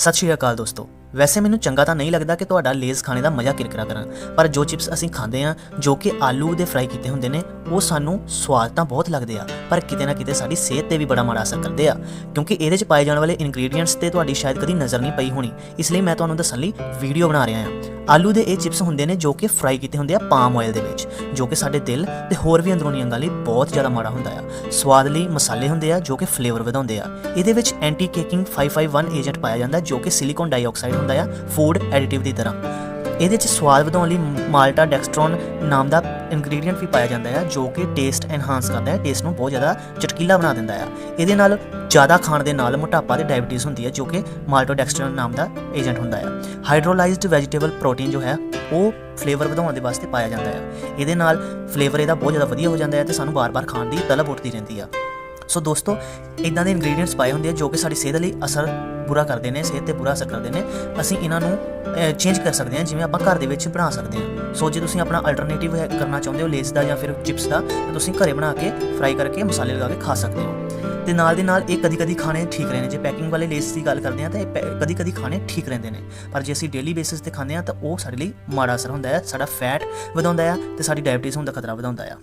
ਸਤਿ ਸ਼੍ਰੀ ਅਕਾਲ ਦੋਸਤੋ। ਵੈਸੇ ਮੈਨੂੰ ਚੰਗਾ ਤਾਂ ਨਹੀਂ ਲੱਗਦਾ ਕਿ ਤੁਹਾਡਾ ਲੇਜ਼ ਖਾਣੇ ਦਾ ਮਜ਼ਾ ਕਿਰਕਰਾ ਕਰਨ ਪਰ ਜੋ ਚਿਪਸ ਅਸੀਂ ਖਾਂਦੇ ਆ ਜੋ ਕਿ ਆਲੂ ਦੇ ਫਰਾਈ ਕੀਤੇ ਹੁੰਦੇ ਨੇ, ਉਹ ਸਾਨੂੰ ਸਵਾਦ ਤਾਂ ਬਹੁਤ ਲੱਗਦੇ ਆ, ਪਰ ਕਿਤੇ ਨਾ ਕਿਤੇ ਸਾਡੀ ਸਿਹਤ ਤੇ ਵੀ ਬੜਾ ਮਾੜਾ ਅਸਰ ਕਰਦੇ ਆ, ਕਿਉਂਕਿ ਇਹਦੇ ਚ ਪਾਏ ਜਾਣ ਵਾਲੇ ਇਨਗਰੀਡੀਐਂਟਸ ਤੇ ਤੁਹਾਡੀ ਸ਼ਾਇਦ ਕਦੀ ਨਜ਼ਰ ਨਹੀਂ ਪਈ ਹੋਣੀ, ਇਸ ਲਈ ਮੈਂ ਤੁਹਾਨੂੰ ਦੱਸਣ ਲਈ ਵੀਡੀਓ ਬਣਾ ਰਿਹਾ ਹਾਂ। ਆਲੂ ਦੇ ਇਹ ਚਿਪਸ ਹੁੰਦੇ ਨੇ ਜੋ ਕਿ ਫਰਾਈ ਕੀਤੇ ਹੁੰਦੇ ਆ ਪਾਮ ਆਇਲ ਦੇ ਵਿੱਚ, ਜੋ ਕਿ ਸਾਡੇ ਦਿਲ ਤੇ ਹੋਰ ਵੀ ਅੰਦਰੂਨੀ ਅੰਗਾਂ ਲਈ ਬਹੁਤ ਜ਼ਿਆਦਾ ਮਾੜਾ ਹੁੰਦਾ ਆ। ਸਵਾਦ ਲਈ ਮਸਾਲੇ ਹੁੰਦੇ ਆ ਜੋ ਕਿ ਫਲੇਵਰ ਵਧਾਉਂਦੇ ਆ। ਇਹਦੇ ਵਿੱਚ ਐਂਟੀ ਕੇਕਿੰਗ 551 ਏਜੰਟ ਪਾਇਆ ਜਾਂਦਾ ਜੋ ਕਿ ਸਿਲੀਕਨ ਡਾਈਆਕਸਾਈਡ ਹੁੰਦਾ ਆ ਫੂਡ ਐਡੀਟਿਵ ਦੀ ਤਰ੍ਹਾਂ। ਇਹਦੇ 'ਚ ਸਵਾਦ ਵਧਾਉਣ ਲਈ ਮਾਲਟਾ ਡੈਕਸਟਰੋਨ ਨਾਮ ਦਾ ਇਨਗਰੀਡੀਅੰਟ ਵੀ ਪਾਇਆ ਜਾਂਦਾ ਹੈ ਜੋ ਕਿ ਟੇਸਟ ਐਨਹਾਂਸ ਕਰਦਾ ਹੈ ਟੇਸਟ ਨੂੰ ਬਹੁਤ ਜ਼ਿਆਦਾ ਚਟਕੀਲਾ ਬਣਾ ਦਿੰਦਾ ਹੈ ਇਹਦੇ ਨਾਲ ਜ਼ਿਆਦਾ ਖਾਣ ਦੇ ਨਾਲ ਮੋਟਾਪਾ ਤੇ ਡਾਇਬੀਟੀਜ਼ ਹੁੰਦੀ ਹੈ ਜੋ ਕਿ ਮਾਲਟੋਡੈਕਸਟਰੋਨ ਨਾਮ ਦਾ ਏਜੰਟ ਹੁੰਦਾ ਹੈ ਹਾਈਡਰੋਲਾਈਜ਼ਡ ਵੈਜੀਟੇਬਲ ਪ੍ਰੋਟੀਨ ਜੋ ਹੈ, ਉਹ ਫਲੇਵਰ ਵਧਾਉਣ ਦੇ ਵਾਸਤੇ ਪਾਇਆ ਜਾਂਦਾ ਹੈ ਇਹਦੇ ਨਾਲ ਫਲੇਵਰ ਇਹਦਾ ਬਹੁਤ ਜ਼ਿਆਦਾ ਵਧੀਆ ਹੋ ਜਾਂਦਾ ਹੈ ਤੇ ਸਾਨੂੰ ਬਾਰ-ਬਾਰ ਖਾਣ ਦੀ ਤਲਬ ਉੱਠਦੀ ਰਹਿੰਦੀ ਆ। ਸੋ ਦੋਸਤੋ, ਇਦਾਂ ਦੇ ਇਨਗਰੀਡੀਅੰਟਸ ਪਾਏ ਹੁੰਦੇ ਆ ਜੋ ਕਿ ਸਾਡੀ ਸਿਹਤ ਲਈ ਅਸਰ ਬੁਰਾ ਕਰਦੇ ਨੇ, ਸਿਹਤ ਤੇ ਬੁਰਾ ਅਸਰ ਕਰਦੇ ਨੇ। ਅਸੀਂ ਇਹਨਾਂ ਨੂੰ ਚੇਂਜ ਕਰ ਸਕਦੇ ਹਾਂ, ਜਿਵੇਂ ਆਪਾਂ ਘਰ ਦੇ ਵਿੱਚ ਬਣਾ ਸਕਦੇ ਹਾਂ। ਸੋ ਜੇ ਤੁਸੀਂ ਆਪਣਾ ਅਲਟਰਨੇਟਿਵ ਕਰਨਾ ਚਾਹੁੰਦੇ ਹੋ ਲੇਸ ਦਾ ਜਾਂ ਫਿਰ ਚਿਪਸ ਦਾ, ਤਾਂ ਤੁਸੀਂ ਘਰੇ ਬਣਾ ਕੇ ਫਰਾਈ ਕਰਕੇ ਮਸਾਲੇ ਲਗਾ ਕੇ ਖਾ ਸਕਦੇ ਹੋ। ਤੇ ਨਾਲ ਦੇ ਨਾਲ ਇਹ ਕਦੀ ਕਦੀ ਖਾਣੇ ਠੀਕ ਰਹਿੰਦੇ ਜੇ ਪੈਕਿੰਗ ਵਾਲੇ ਲੇਸ ਦੀ ਗੱਲ ਕਰਦੇ ਆ ਤਾਂ ਇਹ ਕਦੀ ਕਦੀ ਖਾਣੇ ਠੀਕ ਰਹਿੰਦੇ ਨੇ। ਪਰ ਜੇ ਅਸੀਂ ਡੇਲੀ ਬੇਸਿਸ ਤੇ ਖਾਂਦੇ ਆ ਤਾਂ ਉਹ ਸਾਡੇ ਲਈ ਮਾੜਾ ਅਸਰ ਹੁੰਦਾ ਹੈ, ਸਾਡਾ ਫੈਟ ਵਧਾਉਂਦਾ ਆ ਤੇ ਸਾਡੀ ਡਾਇਬੀਟੀਜ਼ ਹੋਣ ਦਾ ਖਤਰਾ ਵਧਾਉਂਦਾ ਆ